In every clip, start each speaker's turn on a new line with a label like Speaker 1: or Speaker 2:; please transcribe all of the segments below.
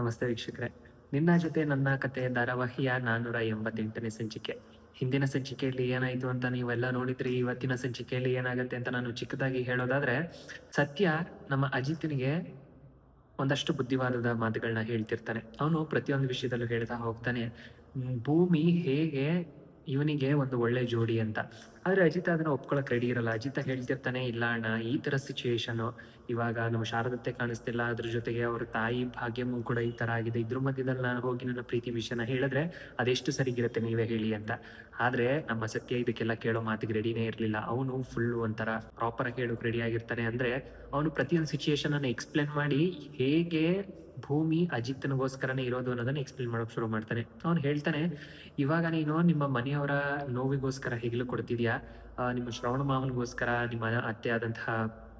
Speaker 1: ನಮಸ್ತೆ ವೀಕ್ಷಕರೇ. ನಿನ್ನ ಜೊತೆ ನನ್ನ ಕತೆ ಧಾರಾವಾಹಿಯ ನಾನ್ನೂರ ಎಂಬತ್ತೆಂಟನೇ ಸಂಚಿಕೆ. ಹಿಂದಿನ ಸಂಚಿಕೆಯಲ್ಲಿ ಏನಾಯಿತು ಅಂತ ನೀವೆಲ್ಲ ನೋಡಿದ್ರಿ ಇವತ್ತಿನ ಸಂಚಿಕೆಯಲ್ಲಿ ಏನಾಗುತ್ತೆ ಅಂತ ನಾನು ಚಿಕ್ಕದಾಗಿ ಹೇಳೋದಾದ್ರೆ ಸತ್ಯ ನಮ್ಮ ಅಜಿತ್ನಿಗೆ ಒಂದಷ್ಟು ಬುದ್ಧಿವಾದದ ಮಾತುಗಳನ್ನ ಹೇಳ್ತಿರ್ತಾನೆ. ಅವನು ಪ್ರತಿಯೊಂದು ವಿಷಯದಲ್ಲೂ ಹೇಳ್ತಾ ಹೋಗ್ತಾನೆ. "ಹ್ಮ್, ಭೂಮಿ ಹೇಗೆ ಇವನಿಗೆ ಒಂದು ಒಳ್ಳೆ ಜೋಡಿ ಅಂತ. ಆದ್ರೆ ಅಜಿತ್ ಅದನ್ನ ಒಪ್ಕೊಳಕ್ ರೆಡಿ ಇರಲ್ಲ. ಅಜಿತ ಹೇಳ್ತಿರ್ತಾನೆ, ಇಲ್ಲ ಅಣ್ಣ, ಈ ತರ ಸಿಚುಯೇಷನ್ ಇವಾಗ ನಮ್ಮ ಶಾರದತ್ತೆ ಕಾಣಿಸ್ತಿಲ್ಲ. ಅದ್ರ ಜೊತೆಗೆ ಅವ್ರ ತಾಯಿ ಭಾಗ್ಯಮ್ಮ ಕೂಡ ಈ ತರ ಆಗಿದೆ. ಇದ್ರ ಮಧ್ಯದಲ್ಲಿ ನಾನು ಹೋಗಿ ನನ್ನ ಪ್ರೀತಿ ವಿಷಯನ ಹೇಳಿದ್ರೆ ಅದೆಷ್ಟು ಸರಿಗಿರುತ್ತೆ ನೀವೇ ಹೇಳಿ ಅಂತ. ಆದ್ರೆ ನಮ್ಮ ಸತ್ಯ ಇದಕ್ಕೆಲ್ಲ ಕೇಳೋ ಮಾತಿಗೆ ರೆಡಿನೇ ಇರ್ಲಿಲ್ಲ. ಅವನು ಫುಲ್ ಒಂಥರ ಪ್ರಾಪರ್ ಆಗಿ ಹೇಳೋಕ್ ರೆಡಿ ಆಗಿರ್ತಾನೆ. ಅಂದ್ರೆ ಅವನು ಪ್ರತಿಯೊಂದು ಸಿಚುಯೇಷನ್ ಅನ್ನ ಎಕ್ಸ್ಪ್ಲೇನ್ ಮಾಡಿ ಹೇಗೆ ಭೂಮಿ ಅಜಿತ್ನಗೋಸ್ಕರನೇ ಇರೋದು ಅನ್ನೋದನ್ನ ಎಕ್ಸ್ಪ್ಲೇನ್ ಮಾಡೋಕೆ ಶುರು ಮಾಡ್ತಾನೆ. ಅವ್ನು ಹೇಳ್ತಾನೆ, ಇವಾಗ ನೀನು ನಿಮ್ಮ ಮನೆಯವರ ನೋವಿಗೋಸ್ಕರ ಹೆಗಲು ಕೊಡ್ತಿದ್ಯಾ? ನಿಮ್ಮ ಶ್ರವಣ ಮಾವನಿಗೋಸ್ಕರ, ನಿಮ್ಮ ಅತ್ತೆ ಆದಂತಹ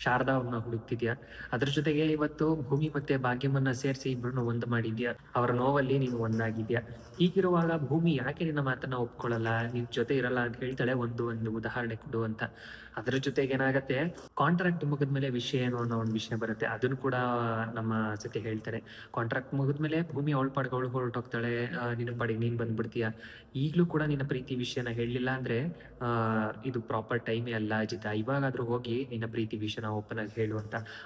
Speaker 1: ಶಾರದಾ ಹುಡುಕ್ತಿದ್ಯಾ? ಅದ್ರ ಜೊತೆಗೆ ಇವತ್ತು ಭೂಮಿ ಮತ್ತೆ ಭಾಗ್ಯಮನ್ನ ಸೇರಿಸಿ ಇಬ್ಬರನ್ನು ಒಂದು ಮಾಡಿದ್ಯಾ? ಅವರ ನೋವಲ್ಲಿ ನೀನು ಒಂದಾಗಿದ್ಯಾ? ಹೀಗಿರುವಾಗ ಭೂಮಿ ಯಾಕೆ ನಿನ್ನ ಮಾತನ್ನ ಒಪ್ಕೊಳ್ಳಲ್ಲ? ನಿನ್ ಜೊತೆ ಇರಲ್ಲ ಅಂತ ಹೇಳ್ತಾಳೆ ಒಂದು ಒಂದು ಉದಾಹರಣೆ ಕೊಡು ಅಂತ. ಅದ್ರ ಜೊತೆಗೆ ಏನಾಗತ್ತೆ? ಕಾಂಟ್ರಾಕ್ಟ್ ಮುಗಿದ್ಮೇಲೆ ವಿಷಯ ಏನು ಅನ್ನೋ ಒಂದು ವಿಷಯ ಬರುತ್ತೆ. ಅದನ್ನು ಕೂಡ ನಮ್ಮ ಜೊತೆ ಹೇಳ್ತಾರೆ. ಕಾಂಟ್ರಾಕ್ಟ್ ಮುಗಿದ್ಮೇಲೆ ಭೂಮಿ ಅವಳ ಪಾಡ್ಗೆ ಅವಳು ಹೊರಟೋಗ್ತಾಳೆ ನಿನ್ನ ಪಾಡಿಗೆ ನೀನ್ ಬಂದ್ಬಿಡ್ತೀಯ? ಈಗ್ಲೂ ಕೂಡ ನಿನ್ನ ಪ್ರೀತಿ ವಿಷಯನ ಹೇಳಲಿಲ್ಲ ಅಂದ್ರೆ ಇದು ಪ್ರಾಪರ್ ಟೈಮೇ ಅಲ್ಲ ಅಜಿತ. ಇವಾಗಾದ್ರೂ ಹೋಗಿ ನಿನ್ನ ಪ್ರೀತಿ ವಿಷಯನ ಓಪನ್ ಆಗಿ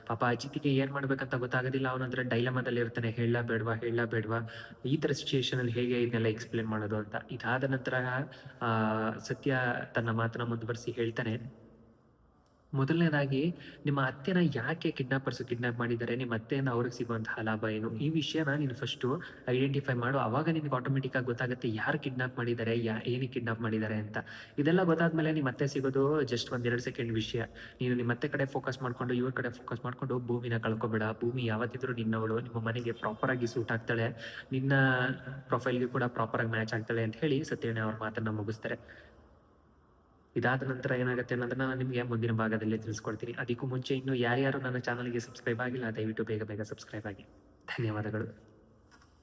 Speaker 1: ಪಾಪ ಅಜಿತ್ಗೆ ಏನ್ ಮಾಡ್ಬೇಕಂತ ಗೊತ್ತಾಗೋದಿಲ್ಲ. ಅವನಂದ್ರೆ ಡೈಲಮದಲ್ಲಿ ಇರ್ತಾನೆ. ಹೇಳ ಬೇಡ್ವಾ? ಹೇಳ ಬೇಡ್ವಾ? ಈ ತರ ಸಿಚುಯೇಷನ್ ಅಲ್ಲಿ ಹೇಗೆ ಇದನ್ನೆಲ್ಲ ಎಕ್ಸ್ಪ್ಲೇನ್ ಮಾಡೋದು ಅಂತ. ಇದಾದ ನಂತರ ಸತ್ಯ ತನ್ನ ಮಾತನ್ನ ಮುಂದುವರಿಸಿ ಹೇಳ್ತಾನೆ. ಮೊದಲನೇದಾಗಿ ನಿಮ್ಮ ಅತ್ತೆನ ಯಾಕೆ ಕಿಡ್ನಾಪರ್ಸ್ ಕಿಡ್ನಾಪ್ ಮಾಡಿದ್ದಾರೆ? ನಿಮ್ಮ ಅತ್ತೆಯಿಂದ ಅವ್ರಿಗೆ ಸಿಗುವಂತಹ ಲಾಭ ಏನು? ಈ ವಿಷಯನ ನೀನು ಫಸ್ಟ್ ಐಡೆಂಟಿಫೈ ಮಾಡು. ಅವಾಗ ನಿನ್ಗೆ ಆಟೋಮೆಟಿಕ್ ಆಗಿ ಗೊತ್ತಾಗುತ್ತೆ ಯಾರು ಕಿಡ್ನಾಪ್ ಮಾಡಿದ್ದಾರೆ, ಯಾ ಏನಕ್ಕೆ ಕಿಡ್ನಾಪ್ ಮಾಡಿದ್ದಾರೆ ಅಂತ. ಇದೆಲ್ಲ ಗೊತ್ತಾದ್ಮೇಲೆ ನಿಮ್ಮ ಅತ್ತೆ ಸಿಗೋದು ಜಸ್ಟ್ ಒಂದೆರಡು ಸೆಕೆಂಡ್ ವಿಷಯ. ನೀನು ನಿಮ್ಮ ಅತ್ತೆ ಕಡೆ ಫೋಕಸ್ ಮಾಡ್ಕೊಂಡು, ಇವ್ರ ಕಡೆ ಫೋಕಸ್ ಮಾಡ್ಕೊಂಡು ಭೂಮಿನ ಕಳ್ಕೊಬೇಡ. ಭೂಮಿ ಯಾವತ್ತಿದ್ರು ನಿನ್ನವಳು, ನಿಮ್ಮ ಮನೆಗೆ ಪ್ರಾಪರ್ ಆಗಿ ಸೂಟ್ ಆಗ್ತಾಳೆ. ನಿನ್ನ ಪ್ರೊಫೈಲ್ಗೆ ಕೂಡ ಪ್ರಾಪರ್ ಆಗಿ ಮ್ಯಾಚ್ ಆಗ್ತಾಳೆ ಅಂತ ಹೇಳಿ ಸತ್ಯಣ್ಣ ಅವ್ರ ಮಾತನ್ನ ಮುಗಿಸ್ತಾರೆ. ಇದಾದ ನಂತರ ಏನಾಗುತ್ತೆ ಅನ್ನೋದನ್ನ ನಾನು ನಿಮಗೆ ಮುಂದಿನ ಭಾಗದಲ್ಲಿ ತಿಳಿಸ್ಕೊಡ್ತೀನಿ. ಅದಕ್ಕೂ ಮುಂಚೆ ಇನ್ನು ಯಾರ್ಯಾರು ನನ್ನ ಚಾನಲ್ಗೆ ಸಬ್ಸ್ಕ್ರೈಬ್ ಆಗಿಲ್ಲ, ದಯವಿಟ್ಟು ಬೇಗ ಬೇಗ ಸಬ್ಸ್ಕ್ರೈಬ್ ಆಗಿ. ಧನ್ಯವಾದಗಳು.